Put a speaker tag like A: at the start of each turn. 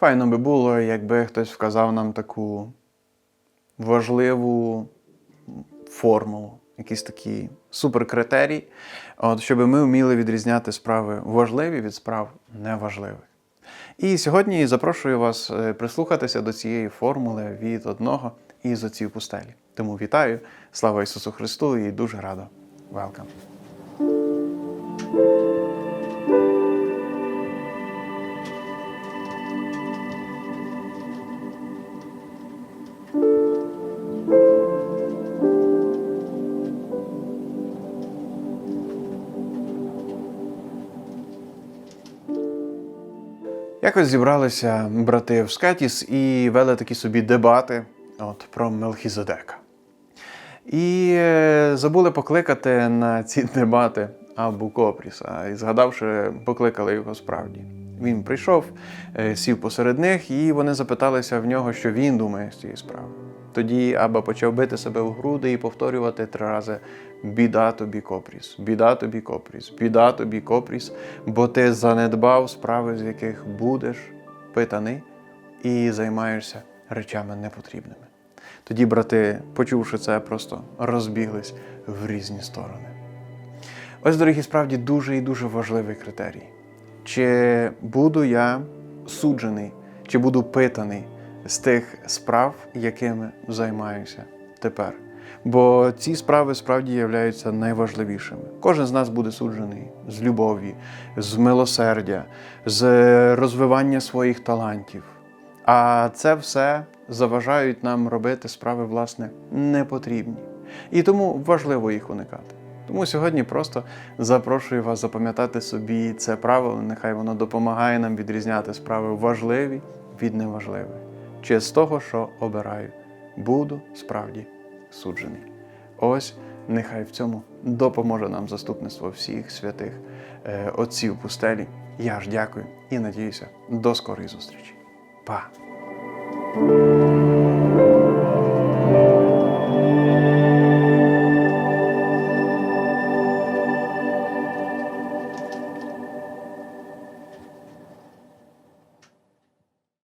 A: Файно би було, якби хтось вказав нам таку важливу формулу, якийсь такий суперкритерій, от, щоб ми вміли відрізняти справи важливі від справ неважливих. І сьогодні запрошую вас е, прислухатися до цієї формули від одного із отців пустелі. Тому вітаю, слава Ісусу Христу і дуже радо. Welcome. Якось зібралися брати в Скатіс і вели такі собі дебати от, про Мелхізедека. І е, забули покликати на ці дебати Абу Копріса. І згадавши, покликали його справді. Він прийшов, е, сів посеред них, і вони запиталися в нього, що він думає з цієї справи. Тоді Аба почав бити себе в груди і повторювати три рази: біда тобі копріс, біда тобі копріс, біда тобі копріс, бо ти занедбав справи, з яких будеш питаний і займаєшся речами непотрібними. Тоді брати, почувши це, просто розбіглись в різні сторони. Ось, дорогі, справді дуже і дуже важливий критерій. Чи буду я суджений, чи буду питаний з тих справ, якими займаюся тепер? Бо ці справи справді являються найважливішими. Кожен з нас буде суджений з любові, з милосердя, з розвивання своїх талантів. А це все заважають нам робити справи, власне, непотрібні. І тому важливо їх уникати. Тому сьогодні просто запрошую вас запам'ятати собі це правило, нехай воно допомагає нам відрізняти справи важливі від неважливих. Чи з того, що обираю, буду справді суджений. Ось нехай в цьому допоможе нам заступництво всіх святих е, отців пустелі. Я ж дякую і надіюся, до скорої зустрічі. Па!